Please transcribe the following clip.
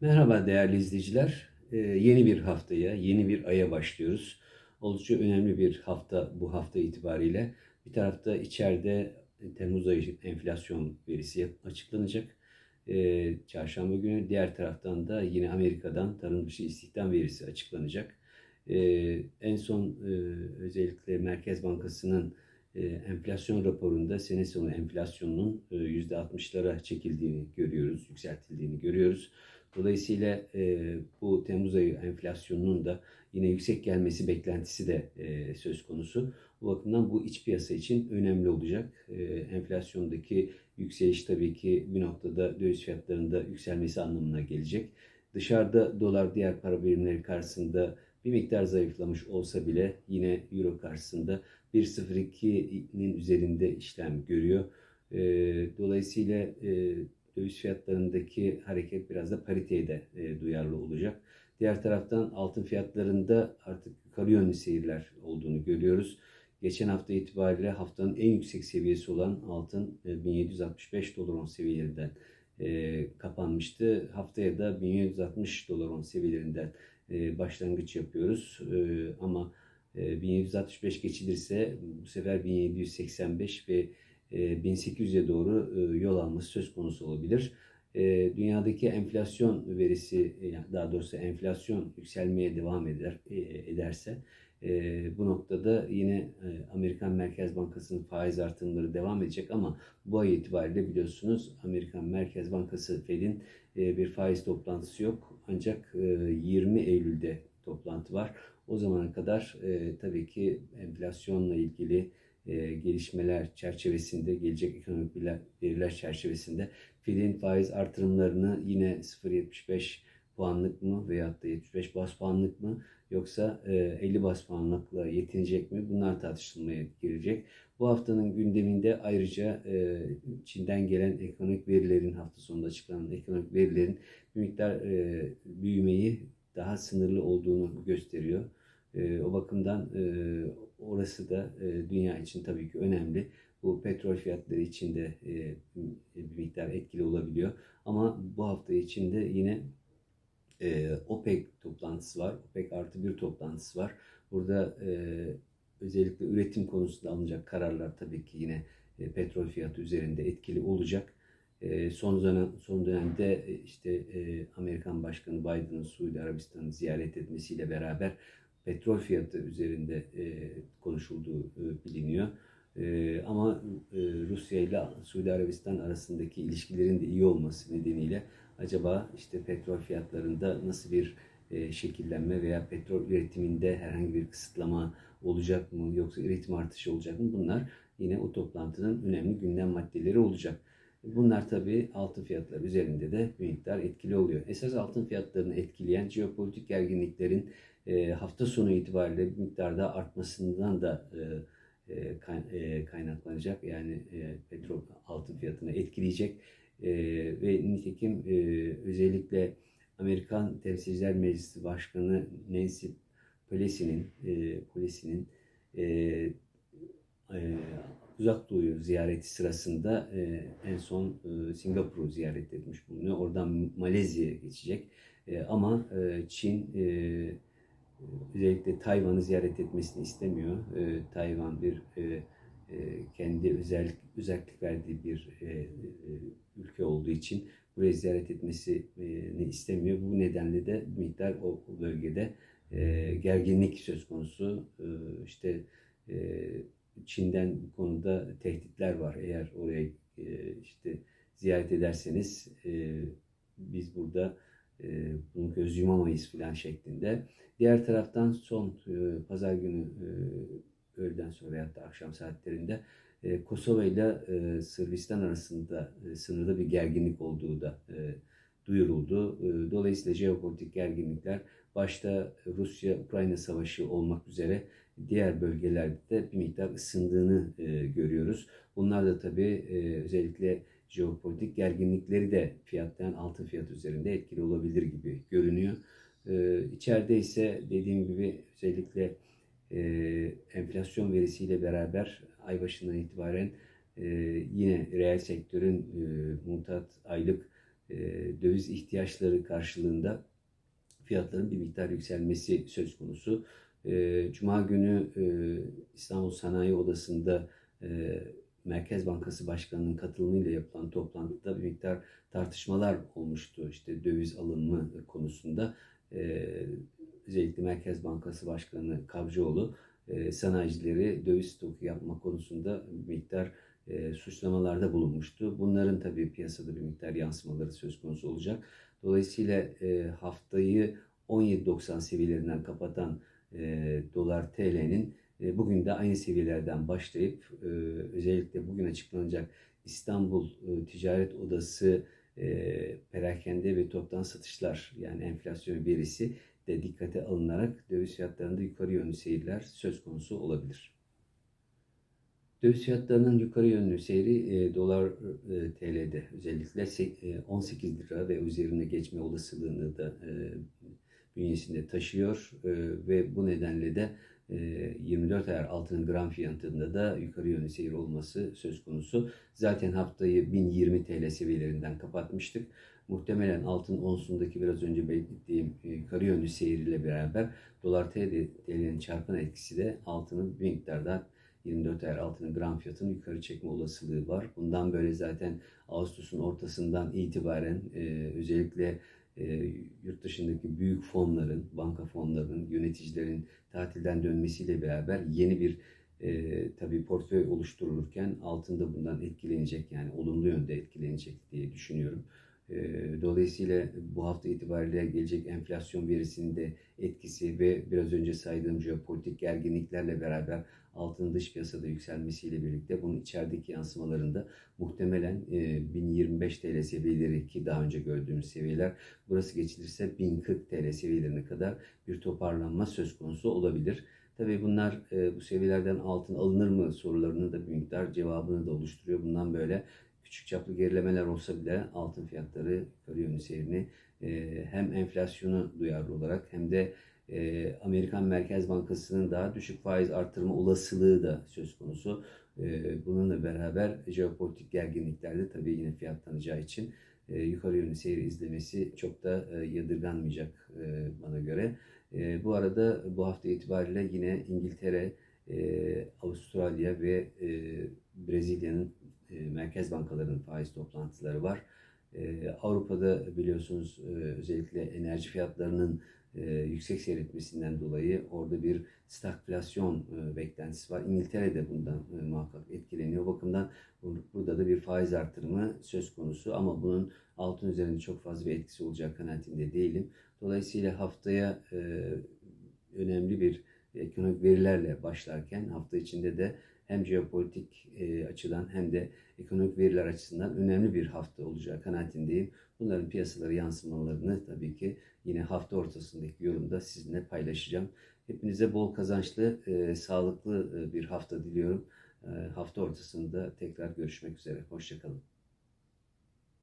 Merhaba değerli izleyiciler. Ee, yeni bir haftaya, yeni bir aya başlıyoruz. Oldukça önemli bir hafta bu hafta itibariyle. Bir tarafta içeride Temmuz ayı enflasyon verisi açıklanacak. Ee, çarşamba günü diğer taraftan da yine Amerika'dan tarım dışı istihdam verisi açıklanacak. Ee, en son e, özellikle Merkez Bankası'nın e, enflasyon raporunda sene sonu enflasyonunun e, %60'lara çekildiğini görüyoruz, yükseltildiğini görüyoruz. Dolayısıyla e, bu Temmuz ayı enflasyonunun da yine yüksek gelmesi beklentisi de e, söz konusu. Bu bakımdan bu iç piyasa için önemli olacak. E, enflasyondaki yükseliş tabii ki bir noktada döviz fiyatlarında yükselmesi anlamına gelecek. Dışarıda dolar diğer para birimleri karşısında bir miktar zayıflamış olsa bile yine euro karşısında 1.02'nin üzerinde işlem görüyor. E, dolayısıyla e, döviz fiyatlarındaki hareket biraz da pariteye de e, duyarlı olacak. Diğer taraftan altın fiyatlarında artık yukarı yönlü seyirler olduğunu görüyoruz. Geçen hafta itibariyle haftanın en yüksek seviyesi olan altın e, 1765 dolar on seviyelerinden e, kapanmıştı. Haftaya da 1760 dolar on seviyelerinden e, başlangıç yapıyoruz. E, ama e, 1765 geçilirse bu sefer 1785 ve 1800'e doğru e, yol alması söz konusu olabilir. E, dünyadaki enflasyon verisi, e, daha doğrusu enflasyon yükselmeye devam eder ederse bu noktada yine Amerikan Merkez Bankası'nın faiz artımları devam edecek ama bu ay itibariyle biliyorsunuz Amerikan Merkez Bankası Fed'in bir faiz toplantısı yok. Ancak 20 Eylül'de toplantı var. O zamana kadar tabii ki enflasyonla ilgili e, gelişmeler çerçevesinde, gelecek ekonomik veriler çerçevesinde Fed'in faiz artırımlarını yine 0.75 puanlık mı veyahut da 75 bas puanlık mı yoksa e, 50 bas puanlıkla yetinecek mi? Bunlar tartışılmaya girecek. Bu haftanın gündeminde ayrıca e, Çin'den gelen ekonomik verilerin hafta sonunda açıklanan ekonomik verilerin bir miktar e, büyümeyi daha sınırlı olduğunu gösteriyor. E, o bakımdan e, orası da e, dünya için tabii ki önemli. Bu petrol fiyatları için de e, bir miktar etkili olabiliyor. Ama bu hafta içinde yine e, OPEC toplantısı var. OPEC artı bir toplantısı var. Burada e, özellikle üretim konusunda alınacak kararlar tabii ki yine e, petrol fiyatı üzerinde etkili olacak. E, son dönem son dönemde e, işte e, Amerikan Başkanı Biden'ın Suudi Arabistan'ı ziyaret etmesiyle beraber petrol fiyatı üzerinde e, konuşulduğu e, biliniyor. E, ama e, Rusya ile Suudi Arabistan arasındaki ilişkilerin de iyi olması nedeniyle acaba işte petrol fiyatlarında nasıl bir e, şekillenme veya petrol üretiminde herhangi bir kısıtlama olacak mı yoksa üretim artışı olacak mı bunlar yine o toplantının önemli gündem maddeleri olacak. Bunlar tabii altın fiyatları üzerinde de bir miktar etkili oluyor. Esas altın fiyatlarını etkileyen jeopolitik gerginliklerin e, hafta sonu itibariyle bir miktarda artmasından da e, e, e, kaynaklanacak. Yani petrol altın fiyatını etkileyecek. Ve nitekim özellikle Amerikan Temsilciler Meclisi Başkanı Nancy Pelosi'nin Pelosi'nin uzak doğuyu ziyareti sırasında e, en son e, Singapur'u ziyaret etmiş bulunuyor. Oradan Malezya'ya geçecek. E, ama e, Çin e, özellikle Tayvan'ı ziyaret etmesini istemiyor. E, Tayvan bir e, e, kendi özellik özellik verdiği bir e, e, ülke olduğu için burayı ziyaret etmesini istemiyor. Bu nedenle de miktar o, bölgede e, gerginlik söz konusu. E, işte e, Çin'den bu konuda tehditler var. Eğer oraya e, işte ziyaret ederseniz e, biz burada e, bunu göz yumamayız filan şeklinde. Diğer taraftan son pazar günü e, öğleden sonra ya da akşam saatlerinde Kosova ile Sırbistan arasında sınırda bir gerginlik olduğu da duyuruldu. Dolayısıyla jeopolitik gerginlikler başta Rusya-Ukrayna savaşı olmak üzere diğer bölgelerde de bir miktar ısındığını e, görüyoruz. Bunlar da tabii e, özellikle jeopolitik gerginlikleri de fiyattan altın fiyatı üzerinde etkili olabilir gibi görünüyor. E, içeride ise dediğim gibi özellikle e, enflasyon verisiyle beraber ay başından itibaren e, yine reel sektörün e, mutat aylık e, döviz ihtiyaçları karşılığında fiyatların bir miktar yükselmesi söz konusu. E, Cuma günü e, İstanbul Sanayi Odası'nda e, Merkez Bankası Başkanı'nın katılımıyla yapılan toplantıda bir miktar tartışmalar olmuştu. İşte döviz alınma konusunda e, özellikle Merkez Bankası Başkanı Kavcıoğlu e, sanayicileri döviz stoku yapma konusunda bir miktar suçlamalarda bulunmuştu. Bunların tabii piyasada bir miktar yansımaları söz konusu olacak. Dolayısıyla haftayı 17.90 seviyelerinden kapatan e, dolar TL'nin e, bugün de aynı seviyelerden başlayıp e, özellikle bugün açıklanacak İstanbul Ticaret Odası perakende ve toptan satışlar yani enflasyon verisi de dikkate alınarak döviz fiyatlarında yukarı yönlü seyirler söz konusu olabilir. Döviz fiyatlarının yukarı yönlü seyri e, dolar e, TL'de özellikle e, 18 lira ve üzerine geçme olasılığını da e, bünyesinde taşıyor e, ve bu nedenle de e, 24 ayar altının gram fiyatında da yukarı yönlü seyir olması söz konusu. Zaten haftayı 1020 TL seviyelerinden kapatmıştık. Muhtemelen altın onsundaki biraz önce belirttiğim e, yukarı yönlü seyriyle beraber dolar TL'nin çarpan etkisi de altının bir miktar daha 24 ayar altının gram fiyatını yukarı çekme olasılığı var. Bundan böyle zaten Ağustos'un ortasından itibaren e, özellikle e, yurt dışındaki büyük fonların, banka fonlarının, yöneticilerin tatilden dönmesiyle beraber yeni bir e, tabii portföy oluşturulurken altında bundan etkilenecek yani olumlu yönde etkilenecek diye düşünüyorum. E, dolayısıyla bu hafta itibariyle gelecek enflasyon verisinin de etkisi ve biraz önce saydığım jeopolitik gerginliklerle beraber altının dış piyasada yükselmesiyle birlikte bunun içerideki yansımalarında muhtemelen e, 1025 TL seviyeleri ki daha önce gördüğümüz seviyeler burası geçilirse 1040 TL seviyelerine kadar bir toparlanma söz konusu olabilir. Tabii bunlar e, bu seviyelerden altın alınır mı sorularının da bir miktar cevabını da oluşturuyor. Bundan böyle küçük çaplı gerilemeler olsa bile altın fiyatları yukarı yönlü seyrini e, hem enflasyonu duyarlı olarak hem de e, Amerikan Merkez Bankası'nın daha düşük faiz artırma olasılığı da söz konusu. E, bununla beraber jeopolitik gerginliklerde tabii yine fiyatlanacağı için e, yukarı yönlü seyri izlemesi çok da e, yadırganmayacak e, bana göre. E, bu arada bu hafta itibariyle yine İngiltere, e, Avustralya ve e, Brezilya'nın merkez bankalarının faiz toplantıları var. E, Avrupa'da biliyorsunuz e, özellikle enerji fiyatlarının e, yüksek seyretmesinden dolayı orada bir stagflasyon e, beklentisi var. İngiltere de bundan e, muhakkak etkileniyor. Bakımdan bu- burada da bir faiz artırımı söz konusu ama bunun altın üzerinde çok fazla bir etkisi olacak kanaatinde değilim. Dolayısıyla haftaya e, önemli bir ekonomik verilerle başlarken hafta içinde de hem jeopolitik e, açıdan hem de ekonomik veriler açısından önemli bir hafta olacağı kanaatindeyim. Bunların piyasalara yansımalarını tabii ki yine hafta ortasındaki yorumda sizinle paylaşacağım. Hepinize bol kazançlı, e, sağlıklı e, bir hafta diliyorum. E, hafta ortasında tekrar görüşmek üzere. Hoşçakalın.